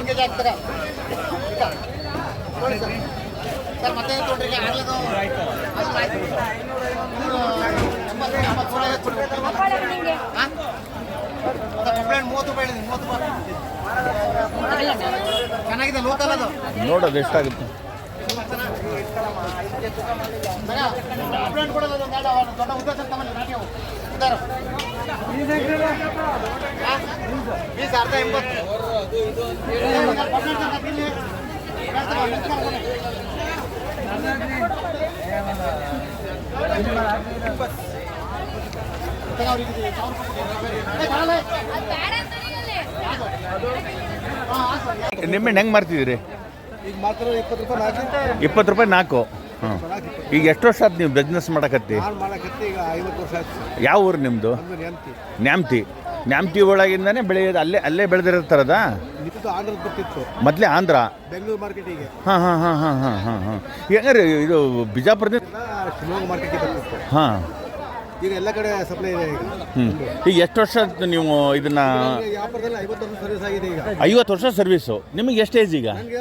ಒಂದು K G ಹಾಕ್ತಾರೆ ಈಗ ನೋಡಿ ಸರ್. ಸರ್ ಮತ್ತೆ ತೊಗೊಂಡ್ರಿ ಆಗ್ಲದು ಅದು ಆಯ್ತು ನೂರು ಎಂಬತ್ತು ಎಂಬತ್ತು ನೂರ ಐವತ್ತು ಕೊಡ್ಬೇಕು ಹಾಂ ಕಂಪ್ಲೇಂಟ್ ಮೂವತ್ತು ರೂಪಾಯಿ ಹೇಳಿದ್ದೀನಿ ಮೂವತ್ತು ರೂಪಾಯಿ ಚೆನ್ನಾಗಿದೆ ಲೋಕಲ್ ಅದು ನೋಡೋದು ಎಷ್ಟಾಗುತ್ತೆ ಕಂಪ್ಲೇಂಟ್ ಕೊಡೋದು ದೊಡ್ಡ ಉದ್ದೇಶ ತಮ್ಮಲ್ಲಿ ನಾಟಿ ಅವು ಇದ್ದಾರು ಬೀಸ್ ಅರ್ಧ ಎಂಬತ್ತು ನಿಂಬೆಹಣ್ಣು ಹೆಂಗೆ ಮಾತ್ರ ಇಪ್ಪತ್ತು ರೂಪಾಯಿ ನಾಲ್ಕು. ಹಾಂ ಈಗ ಎಷ್ಟು ವರ್ಷ ಆಯ್ತು ನೀವು ಬಿಸ್ನೆಸ್ ಮಾಡಕತ್ತಿ? ಯಾವ ಊರು ನಿಮ್ಮದು ನ್ಯಾಮ್ತಿ ನ್ಯಾಮ್ತಿ ಒಳಗಿಂದನೇ ಬೆಳೆಯೋದು ಅಲ್ಲೇ ಅಲ್ಲೇ ಬೆಳೆದಿರ್ತಾರದ ಮೊದಲೇ ಆಂಧ್ರ? ಬೆಂಗಳೂರು ಮಾರ್ಕೆಟಿಗೆ ಹಾಂ ಹಾಂ ಹಾಂ ಹಾಂ ಹಾಂ ಹಾಂ ಹಾಂ. ಹೆಂಗಾರೆ ಇದು ಬಿಜಾಪುರದಿಂದ ಶಿವಮೊಗ್ಗ ಮಾರ್ಕೆಟಿಗೆ ಹಾಂ. ಈಗ ಎಲ್ಲ ಕಡೆ ಸಪ್ಲೈ ಇದೆ ಈಗ. ಹ್ಞೂ ಈಗ ಎಷ್ಟು ವರ್ಷ ಆಯ್ತು ನೀವು ಇದನ್ನ ವ್ಯಾಪಾರದಲ್ಲಿ ಐವತ್ತು ವರ್ಷ ಸರ್ವಿಸ್ ಆಗಿದೆ ಈಗ. ಐವತ್ತು ವರ್ಷ ಸರ್ವಿಸು ನಿಮಗೆ ಎಷ್ಟು ಏಜ್ ಈಗ? ನನಗೆ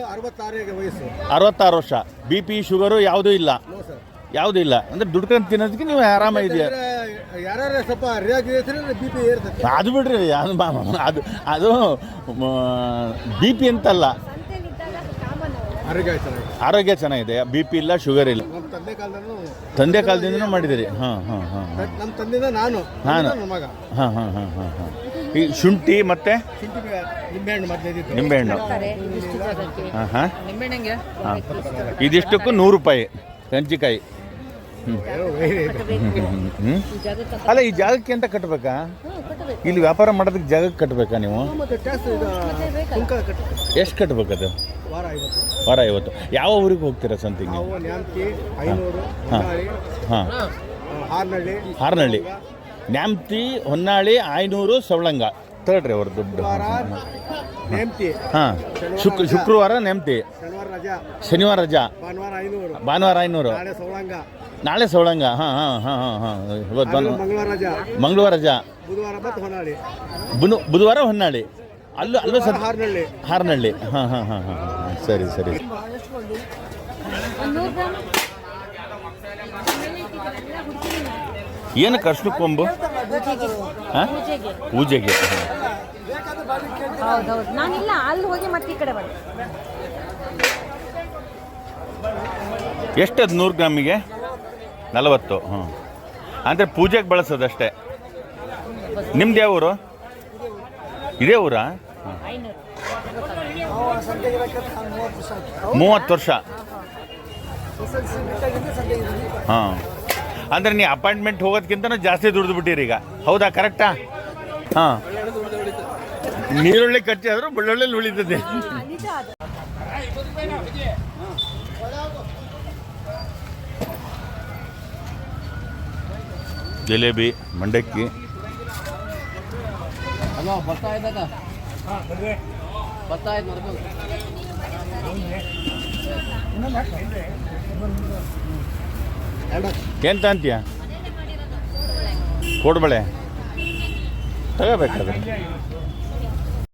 ವಯಸ್ಸು. ಅರವತ್ತಾರು ವರ್ಷ. ಬಿ ಪಿ ಶುಗರು ಯಾವುದೂ ಇಲ್ಲ. ನೋ ಸರ್ ಯಾವುದೂ ಇಲ್ಲ. ಅಂದರೆ ದುಡ್ಕೊಂಡು ತಿನ್ನೋದಕ್ಕೆ ನೀವು ಆರಾಮಾಗಿದೆಯಾ ಯಾರ್ಯಾರು ಸ್ವಲ್ಪ ರಿಯಾಗಿದ್ರೆ ಬಿ ಪಿ ಏರ್ತದೆ? ಅದು ಬಿಡ್ರಿ ಅದು ಬಾ- ಮಾ- ಅದು ಅದು ಬಿ ಪಿ ಅಂತಲ್ಲ. ಆರೋಗ್ಯ ಆಯ್ತು ಆರೋಗ್ಯ ಚೆನ್ನಾಗಿದೆ. ಬಿ ಪಿ ಇಲ್ಲ ಶುಗರ್ ಇಲ್ಲ. ನಮ್ಮ ತಂದೆ ಕಾಲದಿಂದ ತಂದೆ ಕಾಲದಿಂದನೂ ಮಾಡಿದಿರಿ. ಹಾಂ ಹಾಂ ಹಾಂ ಹಾಂ. ನಮ್ಮ ತಂದೆಯಿಂದ ನಾನು. ನಾನು. ನನ್ನ ಮಗ. ಹಾಂ ಹಾಂ ಹಾಂ ಹಾಂ ಹಾಂ. ಈ ಶುಂಠಿ ಮತ್ತು? ಶುಂಠಿ ನಿಂಬೆಹಣ್ಣು ಮತ್ತೆ ನಿಂಬೆಹಣ್ಣು. ಹಾಂ ಹಾಂ. ನಿಂಬೆಹಣ್ಣಿಗೆ ಹಾಂ. ಇದಿಷ್ಟಕ್ಕೂ ನೂರು ರೂಪಾಯಿ. ಕಂಚಿಕಾಯಿ ಅಲ್ಲ ಈ ಜಾಗಕ್ಕೆ ಅಂತ ಕಟ್ಟಬೇಕಾ ಇಲ್ಲಿ ವ್ಯಾಪಾರ ಮಾಡೋದಕ್ಕೆ ಜಾಗಕ್ಕೆ ಕಟ್ಟಬೇಕಾ ನೀವು? ಎಷ್ಟು ಕಟ್ಟಬೇಕದು ವಾರ ಐವತ್ತು. ಯಾವ ಊರಿಗೆ ಹೋಗ್ತೀರಾ ಸಂತಿಗೆ ಹಾಂ. ಹಾರ್ನಳ್ಳಿ. ಹಾರನಹಳ್ಳಿ ನ್ಯಾಮ್ತಿ ಹೊನ್ನಾಳಿ ಆಯ್ನೂರು ಸವಳಂಗ. ತಗೊಳ್ರಿ ಅವ್ರ ದುಡ್ಡು. ಹಾಂ. ಶುಕ್ ಶುಕ್ರವಾರ ನೆಮ್ತಿ ಶನಿವಾರ ರಜಾ. ಶನಿವಾರ ರಜಾ. ಭಾನುವಾರ ಐನೂರು. ಭಾನುವಾರ ಐನೂರು. ನಾಳೆ ಸೋಳಂಗ. ಹಾಂ ಹಾಂ ಹಾಂ ಹಾಂ ಹಾಂ. ಇವತ್ತು ಮಂಗಳವಾರ ರಜಾ. ಮಂಗಳವಾರ ರಜಾ. ಬುಧವಾರ ಮತ್ತೆ ಹೊನ್ನಾಳಿ. ಬುನು ಬುಧವಾರ ಹೊನ್ನಾಳಿ. ಅಲ್ಲೂ ಅಲ್ಲೂ ಸರ್ ಹಾರ್ನಳ್ಳಿ. ಹಾರನಹಳ್ಳಿ ಹಾಂ ಹಾಂ ಹಾಂ ಹಾಂ ಹಾಂ. ಸರಿ ಸರಿ. ಏನು ಅರ್ಶಿನ ಕೊಂಬು? ಹಾಂ? ಪೂಜೆಗೆ. ಹಾಂ. ಹೌದೌದು. ನಾನಿಲ್ಲ ಅಲ್ಲಿ ಹೋಗಿ ಮತ್ತೆ ಈ ಕಡೆ ಬಂದೆ ಎಷ್ಟದು ನೂರು ಗ್ರಾಮಿಗೆ? ನಲವತ್ತು ಹ್ಞೂ ಅಂದರೆ ಪೂಜೆಗೆ ಬಳಸೋದಷ್ಟೇ. ನಿಮ್ದು ಯಾವ ಊರು? ಇದೇ ಊರಾ? ಮೂವತ್ತು ವರ್ಷ. ಹಾಂ ಅಂದರೆ ನೀವು ಅಪಾಯಿಂಟ್ಮೆಂಟ್ ಹೋಗೋದಕ್ಕಿಂತ ಜಾಸ್ತಿ ದುಡ್ದು ಬಿಟ್ಟಿರಿ ಈಗ. ಹೌದಾ, ಕರೆಕ್ಟಾ? ಹಾಂ ನೀರುಳ್ಳಿ ಕಟ್ಟಿ ಆದರೂ ಬೆಳ್ಳುಳ್ಳಿ ಉಳಿತದೆ ನಿಜ ಅದು ಜಿಲೇಬಿ ಮಂಡಕ್ಕಿ. ಎಂತ ಅಂತೀಯ ಕೊಡ್ಬಳೆ. ತಗೋಬೇಕಾದ್ರೆ.